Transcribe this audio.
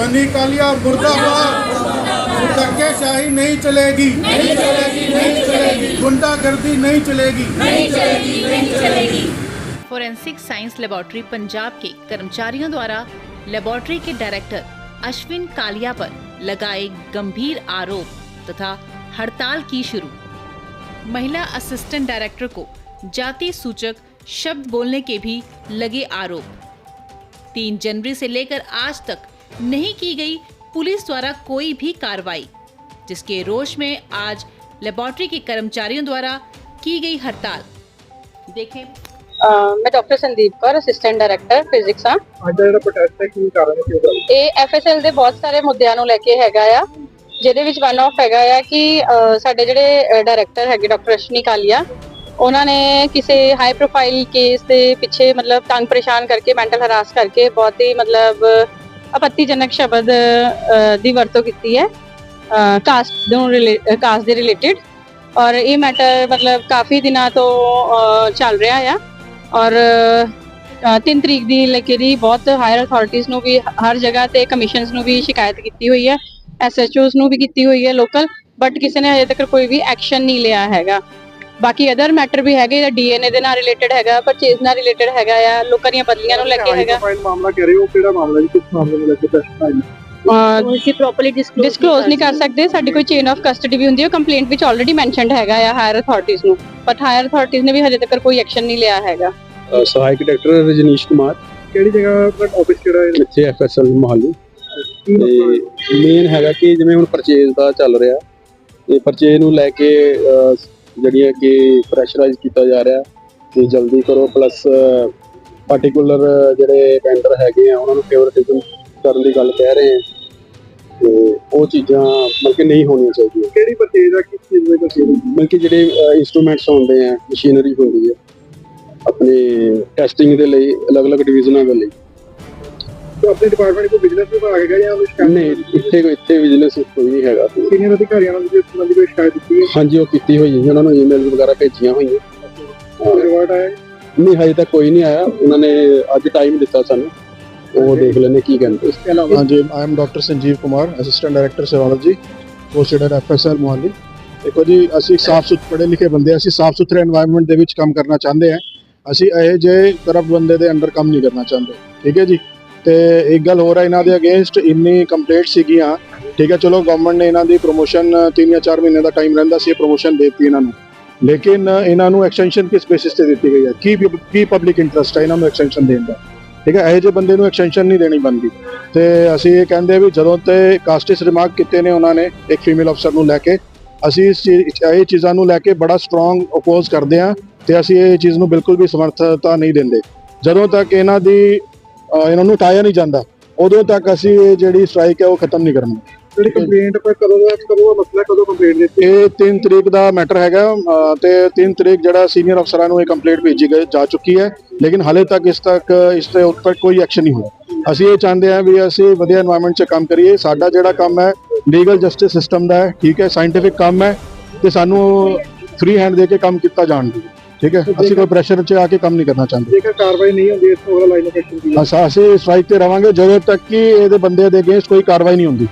सनी कालिया मुर्दाबाद। धक्केशाही नहीं चलेगी। नहीं चलेगी नहीं चलेगी। गुंडागर्दी नहीं चलेगी। फोरेंसिक साइंस लेबोरेटरी पंजाब के कर्मचारियों द्वारा लेबोरेटरी के डायरेक्टर अश्विन कालिया पर लगाए गंभीर आरोप तथा हड़ताल की शुरू। महिला असिस्टेंट डायरेक्टर को जाति सूचक शब्द बोलने के भी लगे आरोप। तीन जनवरी से लेकर आज तक नहीं की गई पुलिस द्वारा कोई भी कार्रवाई जिसके रोष में आज लेबोरेटरी के कर्मचारियों द्वारा की गई हड़ताल देखें ਅਹ ਮੈਂ doctor Sandeep Kaur assistant director physics ਆ ਅੱਜ ਦਾ ਜਿਹੜਾ ਪ੍ਰੋਟੈਸਟ ਹੈ ਕੀ ਕਾਰਨ ਹੈ ਉਹਦਾ ਇਹ ਐਫਐਸਐਲ ਦੇ ਬਹੁਤ ਸਾਰੇ ਮੁੱਦਿਆਂ ਨੂੰ ਲੈ ਕੇ ਹੈਗਾ ਆ ਜਿਹਦੇ ਵਿੱਚ ਵਨ ਆਫ ਹੈਗਾ ਆ ਕਿ ਅਹ, ਸਾਡੇ ਜਿਹੜੇ ਡਾਇਰੈਕਟਰ ਹੈਗੇ ਡਾਕਟਰ ਅਸ਼ਨੀ ਕਾਲੀਆ ਉਹਨਾਂ ਨੇ ਕਿਸੇ ਹਾਈ ਪ੍ਰੋਫਾਈਲ ਕੇਸ ਦੇ ਪਿੱਛੇ ਮਤਲਬ ਤੰਗ ਪਰੇਸ਼ਾਨ ਕਰਕੇ ਮੈਂਟਲ ਹਰਾਸ ਕਰਕੇ ਬਹੁਤ ਹੀ ਮਤਲਬ ਆਪੱਤੀਜਨਕ ਸ਼ਬਦ ਦੀ ਵਰਤੋਂ ਕੀਤੀ ਹੈ ਕਾਸਟ ਨੂੰ ਕਾਸਟ ਦੇ ਰਿਲੇਟਡ ਔਰ ਇਹ ਮੈਟਰ ਮਤਲਬ ਕਾਫੀ ਦਿਨਾਂ ਤੋਂ ਚੱਲ ਰਿਹਾ ਆ ਔਰ ਅ, ਤਿੰਨ ਤਰੀਕ ਦੀ ਲਕੀਰੀ ਬਹੁਤ ਹਾਇਰ ਅਥਾਰਟੀਆਂ ਨੂੰ ਵੀ ਹਰ ਜਗ੍ਹਾ ਤੇ ਕਮਿਸ਼ਨਸ ਨੂੰ ਵੀ ਸ਼ਿਕਾਇਤ ਕੀਤੀ ਹੋਈ ਹੈ ਐਸਐਚਓਸ ਨੂੰ ਵੀ ਕੀਤੀ ਹੋਈ ਹੈ ਲੋਕਲ ਬਟ ਕਿਸੇ ਨੇ ਅਜੇ ਤੱਕ ਕੋਈ ਵੀ ਐਕਸ਼ਨ ਨਹੀਂ ਲਿਆ ਹੈਗਾ। ਬਾਕੀ ਅਦਰ ਮੈਟਰ ਵੀ ਹੈਗੇ ਡੀਐਨਏ ਦੇ ਨਾਲ ਰਿਲੇਟਡ ਹੈਗਾ ਪਰਚੇਜ਼ ਨਾਲ ਰਿਲੇਟਡ ਹੈਗਾ ਆ ਲੋਕਾਂ ਦੀਆਂ ਬਦਲੀਆਂ ਨੂੰ ਲੈ ਕੇ ਹੈਗਾ। ਫਾਈਲ ਮਾਮਲਾ ਕਹਿ ਰਹੇ ਹੋ ਕਿਹੜਾ ਮਾਮਲਾ ਜੀ ਕਿਸ ਮਾਮਲੇ ਨੂੰ ਲੈ ਕੇ ਪ੍ਰੋਟੈਸਟ ਆਇਆ ਅਸੀਂ ਪ੍ਰੋਪਰਲੀ ਡਿਸਕਲੋਜ਼ ਨਹੀਂ ਕਰ ਸਕਦੇ। ਸਾਡੀ ਕੋਈ ਚੇਨ ਆਫ ਕਸਟਡੀ ਵੀ ਹੁੰਦੀ ਹੈ ਕੰਪਲੇਂਟ ਵਿੱਚ ਆਲਰੇਡੀ ਮੈਂਸ਼ਨਡ ਹੈਗਾ ਆ ਹਾਇਰ ਅਥਾਰਟੀਆਂ ਨੂੰ। ਬਟ ਹਾਇਰ ਅਥਾਰਟੀਆਂ ਨੇ ਵੀ ਹਜੇ ਤੱਕ ਕੋਈ ਐਕਸ਼ਨ ਨਹੀਂ ਲਿਆ ਹੈਗਾ। ਸਹਾਇਕ ਡਾਇਰੈਕਟਰ ਰਜਨੀਸ਼ ਕੁਮਾਰ। ਕਿਹੜੀ ਜਗ੍ਹਾ ਆਪਣਾ ਆਫਿਸ ਕਿਹੜਾ ਹੈ? ਇੱਥੇ ਐਫਐਸਐਲ ਮੋਹਾਲੀ? ਤੇ ਮੇਨ ਹੈਗਾ ਕਿ ਜਿਵੇਂ ਹੁਣ ਪਰਚੇਜ਼ ਦਾ ਚੱਲ ਰਿਹਾ ਤੇ ਪਰਚੇਜ਼ ਨੂੰ ਲੈ ਕੇ ਜਿਹੜੀਆਂ ਕਿ ਪ੍ਰੈਸ਼ਰਾਈਜ਼ ਕੀਤਾ ਜਾ ਰਿਹਾ ਕਿ ਜਲਦੀ ਕਰੋ ਪਲੱਸ ਪਾਰਟਿਕੂਲਰ ਜਿਹੜੇ ਵੈਂਡਰ ਹੈਗੇ ਆ ਉਹਨਾਂ ਨੂੰ ਫੇਵਰਟਿਜ਼ਮ ਕਰਨ ਦੀ ਗੱਲ ਕਹਿ ਰਹੇ ਆ। ਤੇ ਉਹ ਚੀਜ਼ਾਂ ਮਤਲਬ ਕਿ ਨਹੀਂ ਹੋਣੀਆਂ ਚਾਹੀਦੀਆਂ। ਕਿਹੜੀ ਪਰਚੇਜ਼ ਆ ਕਿਸ ਚੀਜ਼ ਦੇ ਪਰਚੇਜ਼ ਮਤਲਬ ਕਿ ਜਿਹੜੇ ਇਨਸਟਰੂਮੈਂਟਸ ਹੁੰਦੇ ਆ ਮਸ਼ੀਨਰੀ ਹੁੰਦੀ ਹੈ ਆਪਣੇ ਟੈਸਟਿੰਗ ਦੇ ਲਈ ਅਲੱਗ-ਅਲੱਗ ਡਿਵੀਜ਼ਨਾਂ ਦੇ ਲਈ। ਆਪਣੇ ਡਿਪਾਰਟਮੈਂਟ ਕੋਈ ਬਿਜ਼ਨਸ ਵਿਭਾਗ ਹੈਗਾ ਜਾਂ ਕੋਈ ਸ਼ਿਕਾਇਤ ਨਹੀਂ ਇੱਥੇ ਕੋਈ ਇੱਥੇ ਬਿਜ਼ਨਸ ਕੋਈ ਨਹੀਂ ਹੈਗਾ। ਸੀਨੀਅਰ ਅਧਿਕਾਰੀਆਂ ਨੂੰ ਜਿਸ ਸੰਬੰਧੀ ਕੋਈ ਸ਼ਿਕਾਇਤ ਦਿੱਤੀ ਹੈ? ਹਾਂਜੀ ਉਹ ਕੀਤੀ ਹੋਈ ਹੈ ਉਹਨਾਂ ਨੂੰ ਈਮੇਲ ਵਗੈਰਾ ਭੇਜੀਆਂ ਹੋਈਆਂ। ਕੋਈ ਰਿਵਾਰਡ ਆਇਆ ਨਹੀਂ ਹਜੇ ਤੱਕ ਕੋਈ ਨਹੀਂ ਆਇਆ। ਉਹਨਾਂ ਨੇ ਅੱਜ ਟਾਈਮ ਦਿੱਤਾ ਸਾਨੂੰ। ਉਹ ਦੇਖ ਲੈਣੇ ਕੀ ਕਹਿੰਦੇ। ਇਸ ਤੋਂ ਇਲਾਵਾ हाँ जी I am doctor Sanjeev Kumar assistant director posted at FSL Mohali ਦੇਖੋ ਜੀ ਅਸੀਂ ਇੱਕ ਸਾਫ਼ ਸੁਥਰੇ ਪੜ੍ਹੇ ਲਿਖੇ ਬੰਦੇ ਹਾਂ, ਅਸੀਂ ਸਾਫ਼ ਸੁਥਰੇ এনवायरमेंट ਦੇ ਵਿੱਚ ਕੰਮ ਕਰਨਾ ਚਾਹੁੰਦੇ ਹਾਂ ਅਸੀਂ ਇਹ ਜੇ ਕਰਪਟ ਬੰਦੇ ਦੇ ਅੰਡਰ ਕੰਮ ਨਹੀਂ ਕਰਨਾ ਚਾਹੁੰਦੇ। ਠੀਕ ਹੈ ਜੀ? ਤੇ ਇੱਕ ਗੱਲ ਹੋਰ ਹੈ ਇਹਨਾਂ ਦੇ ਅਗੇਂਸਟ ਇੰਨੀ ਕੰਪਲੇਂਟ ਸੀਗੀਆਂ। ਠੀਕ ਹੈ, ਚਲੋ ਗਵਰਨਮੈਂਟ ਨੇ ਇਹਨਾਂ ਦੀ ਪ੍ਰੋਮੋਸ਼ਨ 3 ਜਾਂ 4 ਮਹੀਨੇ ਦਾ ਟਾਈਮ ਰਹਿੰਦਾ ਸੀ ਪ੍ਰੋਮੋਸ਼ਨ ਦਿੱਤੀ ਇਹਨਾਂ ਨੂੰ। ਲੇਕਿਨ ਇਹਨਾਂ ਨੂੰ ਐਕਸਟੈਂਸ਼ਨ ਕਿਸ ਬੇਸਿਸ ਤੇ ਦਿੱਤੀ ਗਈ ਹੈ? ਕੀ ਕੀ ਪਬਲਿਕ ਇੰਟਰਸਟ ਹੈ ਇਹਨਾਂ ਨੂੰ ਐਕਸਟੈਂਸ਼ਨ ਦੇਣ ਦਾ? ਠੀਕ ਹੈ, ਇਹੋ ਜਿਹੇ ਬੰਦੇ ਨੂੰ ਐਕਸਟੈਂਸ਼ਨ ਨਹੀਂ ਦੇਣੀ ਬਣਦੀ। ਤੇ ਅਸੀਂ ਇਹ ਕਹਿੰਦੇ ਵੀ ਜਦੋਂ ਤੇ ਕਾਸਟਿਸ ਰਿਮਾਰਕ ਕੀਤੇ ਨੇ ਉਹਨਾਂ ਨੇ, ਇੱਕ ਫੀਮੇਲ ਅਫਸਰ ਨੂੰ ਲੈ ਕੇ, ਅਸੀਂ ਇਸ ਚੀਜ਼, ਇਹ ਚੀਜ਼ਾਂ ਨੂੰ ਲੈ ਕੇ ਬੜਾ ਸਟਰੋਂਗ ਅਪੋਜ਼ ਕਰਦੇ ਹਾਂ ਤੇ ਅਸੀਂ ਇਹ ਚੀਜ਼ ਨੂੰ ਬਿਲਕੁਲ ਵੀ ਸਮਰਥਤਾ ਨਹੀਂ ਦਿੰਦੇ। ਜਦੋਂ ਤੱਕ ਇਹਨਾਂ ਦੀ ਇਹਨਾਂ ਨੂੰ ਟਾਇਆ ਨਹੀਂ ਜਾਂਦਾ। ਉਦੋਂ ਤੱਕ ਅਸੀਂ ਇਹ ਜਿਹੜੀ ਸਟ੍ਰਾਈਕ ਹੈ ਉਹ ਖਤਮ ਨਹੀਂ ਕਰਨੀ। ਜਿਹੜੀ ਕੰਪਲੇਂਟ ਪਰ ਕਦੋਂ ਦਾ ਕਦੋਂ ਮਸਲਾ ਕਦੋਂ ਕੰਪਲੇਂਟ ਦਿੱਤੀ? ਇਹ 3 ਤਰੀਕ ਦਾ ਮੈਟਰ ਹੈਗਾ ਤੇ 3 ਤਰੀਕ ਜਿਹੜਾ ਸੀਨੀਅਰ ਅਫਸਰਾਂ ਨੂੰ ਇਹ ਕੰਪਲੇਂਟ ਭੇਜੀ ਗਈ ਜਾ ਚੁੱਕੀ ਹੈ। ਲੇਕਿਨ ਹਾਲੇ ਤੱਕ ਇਸ ਤੱਕ ਇਸ ਤੇ ਉੱਪਰ ਕੋਈ ਐਕਸ਼ਨ ਨਹੀਂ ਹੋਇਆ। ਅਸੀਂ ਇਹ ਚਾਹੁੰਦੇ ਹਾਂ ਵੀ ਅਸੀਂ ਵਧੀਆ এনवायरमेंट 'ਚ ਕੰਮ ਕਰੀਏ। ਸਾਡਾ ਜਿਹੜਾ ਕੰਮ ਹੈ ਲੀਗਲ ਜਸਟਿਸ ਸਿਸਟਮ ਦਾ ਹੈ ਠੀਕ ਹੈ ਸਾਇੰਟਿਫਿਕ ਕੰਮ ਹੈ ਤੇ ਸਾਨੂੰ ਫ੍ਰੀ ਹੈਂਡ ਦੇ ਕੇ ਕੰਮ ਕੀਤਾ ਜਾਣ ਦੀ। ਠੀਕ ਹੈ? ਅਸੀਂ ਕੋਈ ਪ੍ਰੈਸ਼ਰ 'ਚ ਆ ਕੇ ਕੰਮ ਨਹੀਂ ਕਰਨਾ ਚਾਹੁੰਦੇ। ਜੇਕਰ ਕਾਰਵਾਈ ਨਹੀਂ ਹੁੰਦੀ ਇਸ ਤੋਂ ਅਗਲਾ ਲਾਈਨ ਆਫ ਐਕਸ਼ਨ ਕੀ ਹੈ? ਅਸਾਂ ਅਸੀਂ ਸਟ੍ਰਾਈਕ ਤੇ ਰਵਾਂਗੇ ਜਦੋਂ ਤੱਕ ਕਿ ਇਹਦੇ ਬੰਦੇ ਦੇ ਅਗੇਂਸਟ ਕੋਈ ਕਾਰਵਾਈ ਨਹੀਂ ਹੁੰਦੀ।